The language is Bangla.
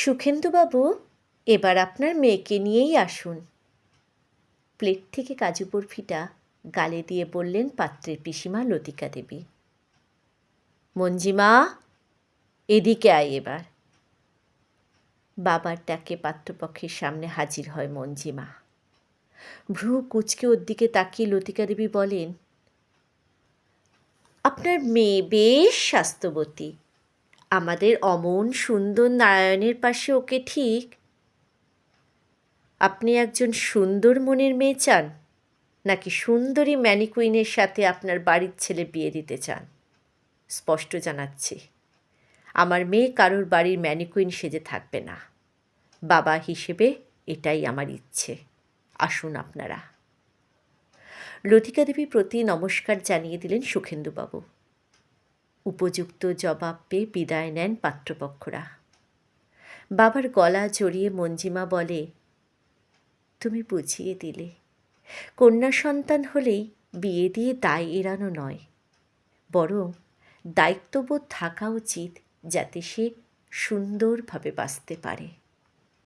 সুখেন্দুবাবু, এবার আপনার মেয়েকে নিয়েই আসুন। প্লেট থেকে কাজু বরফিটা গালে দিয়ে বললেন পাত্রের পিসিমা লতিকা দেবী। মঞ্জিমা, এদিকে আয় এবার। বাবার ডাকে পাত্রপক্ষের সামনে হাজির হয় মঞ্জিমা। ভ্রু কুচকে ওর দিকে তাকিয়ে লতিকা দেবী বলেন, আপনার মেয়ে বেশ স্বাস্থ্যবতী। আমাদের অমন সুন্দর নারায়ণের পাশে ওকে ঠিক। আপনি একজন সুন্দর মনের মেয়ে চান, নাকি সুন্দরী ম্যানিকুইনের সাথে আপনার বাড়ির ছেলে বিয়ে দিতে চান? স্পষ্ট জানাচ্ছি, আমার মেয়ে কারোর বাড়ির ম্যানিকুইন সেজে থাকবে না। বাবা হিসেবে এটাই আমার ইচ্ছে। আসুন আপনারা। লতিকা দেবী প্রতি নমস্কার জানিয়ে দিলেন সুখেন্দুবাবু। উপযুক্ত জবাব পেয়ে বিদায় নেন পাত্রপক্ষরা। বাবার গলা জড়িয়ে মঞ্জিমা বলে, তুমি বুঝিয়ে দিলে। কন্যা সন্তান হলেই বিয়ে দিয়ে দায় এড়ানো নয়। বরং দায়িত্ববোধ থাকা উচিত যাতে সে সুন্দরভাবে বাঁচতে পারে।